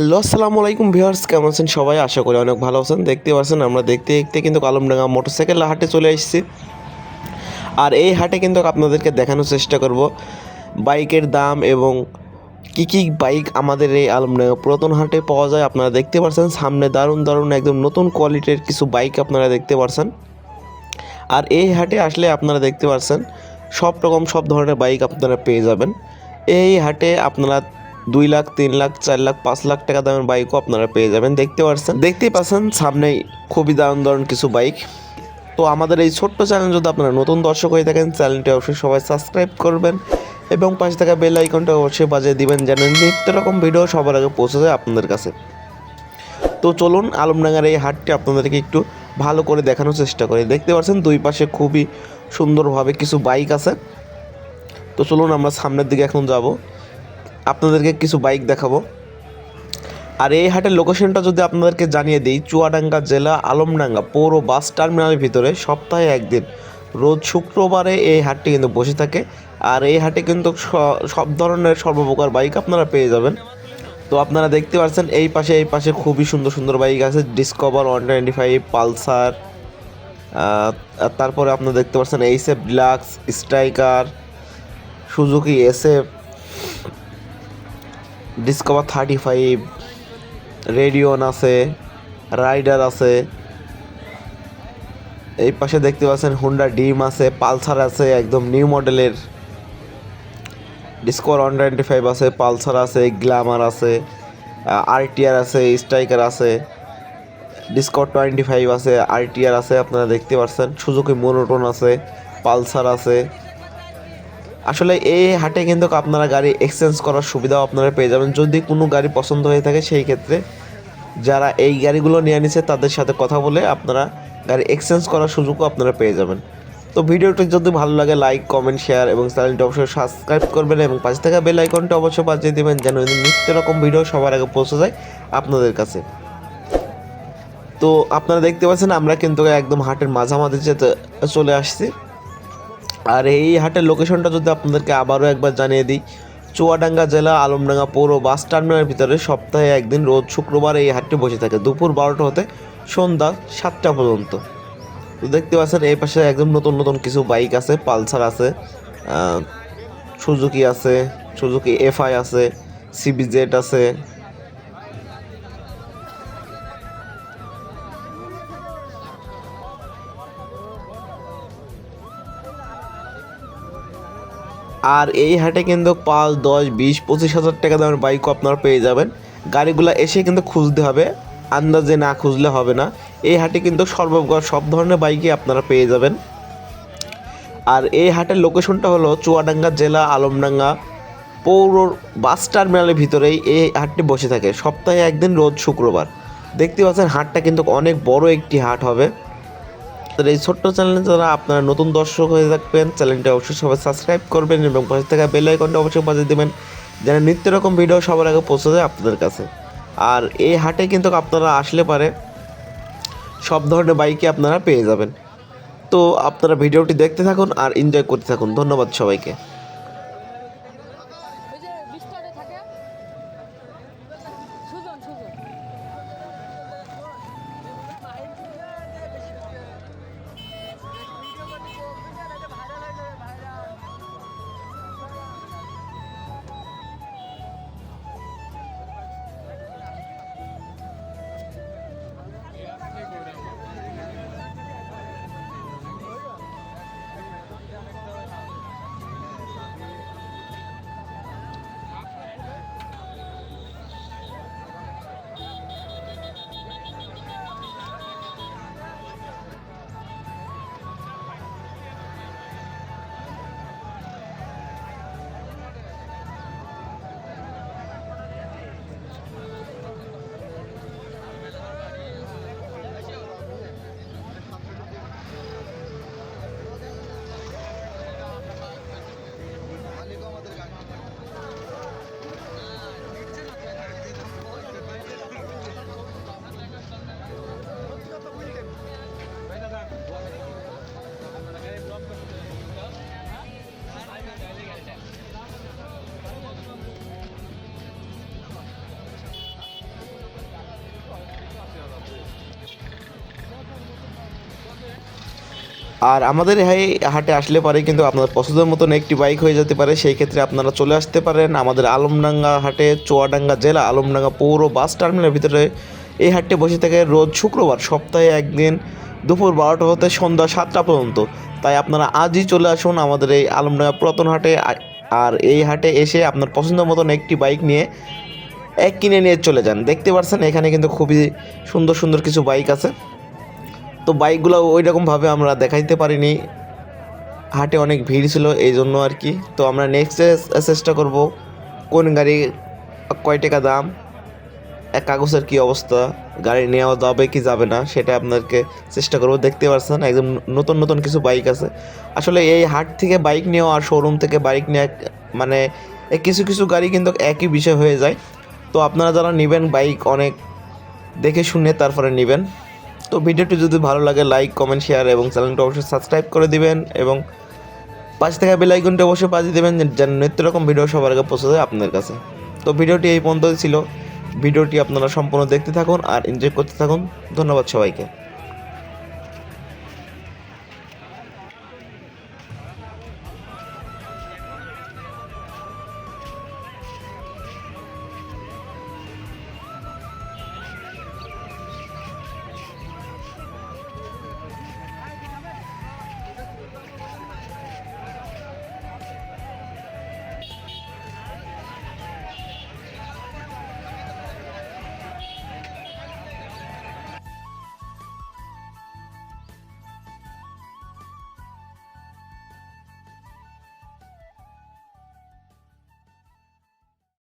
Hello, আসসালামু আলাইকুম viewers, কেমন আছেন সবাই? আশা করি অনেক ভালো আছেন। দেখতে পাচ্ছেন, আমরা দেখতে দেখতে কিন্তু আলমডাঙ্গা মোটরসাইকেল হাটে চলে এসেছি। আর এই হাটে কিন্তু আপনাদেরকে দেখানোর চেষ্টা করব বাইকের দাম এবং কী কী বাইক আমাদের এই আলমডাঙ্গা পুরাতন হাটে পাওয়া যায়। আপনারা দেখতে পাচ্ছেন, সামনে দারুণ দারুণ একদম নতুন কোয়ালিটির কিছু বাইক আপনারা দেখতে পাচ্ছেন। আর এই হাটে আসলে আপনারা দেখতে পাচ্ছেন, সব রকম সব ধরনের বাইক আপনারা পেয়ে যাবেন। এই হাটে আপনারা দুই লাখ, তিন লাখ, চার লাখ, পাঁচ লাখ টাকা দামের বাইকও আপনারা পেয়ে যাবেন। দেখতে পাচ্ছেন দেখতেই পাচ্ছেন, সামনেই খুবই দারুণ দারুণ কিছু বাইক তো আমাদের এই ছোট্ট চ্যানেল যদি আপনারা নতুন দর্শক হয়ে থাকেন চ্যানেলটি অবশ্যই সবাই সাবস্ক্রাইব করবেন এবং পাশে থাকা বেল আইকনটা অবশ্যই বাজিয়ে দিবেন যেন নিত্য রকম ভিডিও সবার আগে পৌঁছে যায় আপনাদের কাছে। তো চলুন, আলমডাঙ্গার এই হাটটি আপনাদেরকে একটু ভালো করে দেখানোর চেষ্টা করি। দেখতে পাচ্ছেন, দুই পাশে খুবই সুন্দরভাবে কিছু বাইক আছে। তো চলুন, আমরা সামনের দিকে এখন যাব। আপনাদেরকে কিছু বাইক দেখাবো। আর এই হাটের লোকেশনটা যদি আপনাদেরকে জানিয়ে দিই, চুয়াডাঙ্গা জেলা আলমডাঙ্গা পৌর বাস টার্মিনালের ভিতরে সপ্তাহে একদিন, রোজ শুক্রবারে এই হাটটি কিন্তু বসে থাকে। আর এই হাটে কিন্তু সব ধরনের সর্বপ্রকার বাইক আপনারা পেয়ে যাবেন। তো আপনারা দেখতে পাচ্ছেন, এই পাশে এই পাশে খুবই সুন্দর সুন্দর বাইক আছে Discover one twenty five Pulsar তারপরে আপনারা দেখতে পাচ্ছেন HF Deluxe Striker Suzuki SF Discover thirty five Radeon আছে রাইডার আছে, এই পাশে দেখতে পাচ্ছেন হুন্ডা ডিম আছে পালসার আছে, একদম নিউ মডেলের ডিসকভার ওয়ান টোয়েন্টি ফাইভ আছে পালসার আছে গ্ল্যামার আছে আরটিআর আছে স্ট্রাইকার আছে ডিসকভার টোয়েন্টি ফাইভ আছে আরটিআর আছে, আপনারা দেখতে পাচ্ছেন। সুজুকি মোনোটোন আছে পালসার আছে। আসলে এই হাটে কিন্তু আপনারা গাড়ি এক্সচেঞ্জ করার সুবিধাও আপনারা পেয়ে যাবেন। যদি কোনো গাড়ি পছন্দ হয়ে থাকে সেই ক্ষেত্রে যারা এই গাড়িগুলো নিয়ে নিছে তাদের সাথে কথা বলে আপনারা গাড়ি এক্সচেঞ্জ করার সুযোগও আপনারা পেয়ে যাবেন। তো ভিডিওটি যদি ভালো লাগে লাইক কমেন্ট শেয়ার এবং চ্যানেলটি অবশ্যই সাবস্ক্রাইব করবেন এবং পাশে থাকা বেল আইকনটা অবশ্যই বাজিয়ে দেবেন যেন নিত্য রকম ভিডিও সবার আগে পৌঁছে যায় আপনাদের কাছে। তো আপনারা দেখতে পাচ্ছেন আমরা কিন্তু একদম হাটের মাঝামাঝি যেতে চলে আসছি। আর এই হাটের লোকেশনটা যদি আপনাদেরকে আবারও একবার জানিয়ে দিই, চুয়াডাঙ্গা জেলা, আলমডাঙ্গা পৌর বাস টার্মিনালের ভিতরে সপ্তাহে একদিন রোজ শুক্রবার এই হাটটি বসে থাকে। দুপুর বারোটা হতে সন্ধ্যা সাতটা পর্যন্ত। তো দেখতে পাচ্ছেন, এই পাশে একদম নতুন নতুন কিছু বাইক আছে, পালসার আছে সুজুকি আছে, সুজুকি এফআই আছে, সিবিজেড আছে আর এই হাটে কিন্তু পাঁচ, দশ, বিশ, পঁচিশ হাজার টাকা দামের বাইকও আপনারা পেয়ে যাবেন। গাড়িগুলো এসে কিন্তু খুঁজতে হবে। আন্দাজে না খুঁজলে হবে না। এই হাটে কিন্তু সর্বপ্রকার সব ধরনের বাইকই আপনারা পেয়ে যাবেন। আর এই হাটের লোকেশনটা হলো চুয়াডাঙ্গা জেলা আলমডাঙ্গা পৌর বাস টার্মিনালের ভিতরেই এই হাটটি বসে থাকে। সপ্তাহে একদিন রোজ শুক্রবার। দেখতে পাচ্ছেন হাটটা কিন্তু অনেক বড় একটি হাট হবে। তো এই ছোট্ট চ্যানেলে যারা আপনারা নতুন দর্শক হয়ে থাকবেন, চ্যানেলটি অবশ্যই সবাই সাবস্ক্রাইব করবেন এবং পাশে থাকা বেল আইকনটা অবশ্যই বাজিয়ে দেবেন, যেন নিত্য রকম ভিডিও সবার আগে পৌঁছে যায় আপনাদের কাছে। আর এই হাটে কিন্তু আপনারা আসলে পারে সব ধরনের বাইকই আপনারা পেয়ে যাবেন। তো আপনারা ভিডিওটি দেখতে থাকুন আর এনজয় করতে থাকুন। ধন্যবাদ সবাইকে। আর আমাদের এই হাটে আসলে পারে কিন্তু আপনার পছন্দের মতন একটি বাইক হয়ে যেতে পারে। সেই ক্ষেত্রে আপনারা চলে আসতে পারেন আমাদের আলমডাঙ্গা হাটে, চুয়াডাঙ্গা জেলা, আলমডাঙ্গা পৌর বাস টার্মিনালের ভিতরে। এই হাটটি বসে থাকে রোজ শুক্রবার সপ্তাহে একদিন দুপুর বারোটা হতে সন্ধ্যা সাতটা পর্যন্ত। তাই আপনারা আজই চলে আসুন আমাদের এই আলমডাঙ্গা পুরাতন হাটে। আর এই হাটে এসে আপনার পছন্দের মতন একটি বাইক নিয়ে, এক কিনে নিয়ে চলে যান। দেখতে পাচ্ছেন এখানে কিন্তু খুবই সুন্দর সুন্দর কিছু বাইক আছে। তো বাইকগুলো ওই রকমভাবে আমরা দেখাইতে পারিনি। হাটে অনেক ভিড় ছিল এই জন্য আর কি। তো আমরা নেক্সট চেষ্টা করব কোন গাড়ি কয় টাকা দাম, এক কাগজের কি অবস্থা, গাড়ি নেওয়া যাবে কি যাবে না, সেটা আপনাদেরকে চেষ্টা করব। দেখতে পাচ্ছেন একদম নতুন নতুন কিছু বাইক আছে। আসলে এই হাট থেকে বাইক নেওয়া আর শোরুম থেকে বাইক নেওয়া মানে কিছু কিছু গাড়ি কিন্তু একই বিষয় হয়ে যায়। তো আপনারা যারা নেবেন বাইক অনেক দেখে শুনে তারপরে নেবেন। তো ভিডিওটি যদি ভালো লাগে লাইক কমেন্ট শেয়ার এবং চ্যানেলটা অবশ্যই সাবস্ক্রাইব করে দিবেন এবং পাশে থাকা বেল আইকনটা অবশ্যই বাজিয়ে দেবেন যেন নিত্য রকম ভিডিও সবার আগে পৌঁছে যায় আপনার কাছে। তো ভিডিওটি এই পর্যন্ত ছিল। ভিডিওটি আপনারা সম্পূর্ণ দেখতে থাকুন আর এনজয় করতে থাকুন। ধন্যবাদ সবাইকে।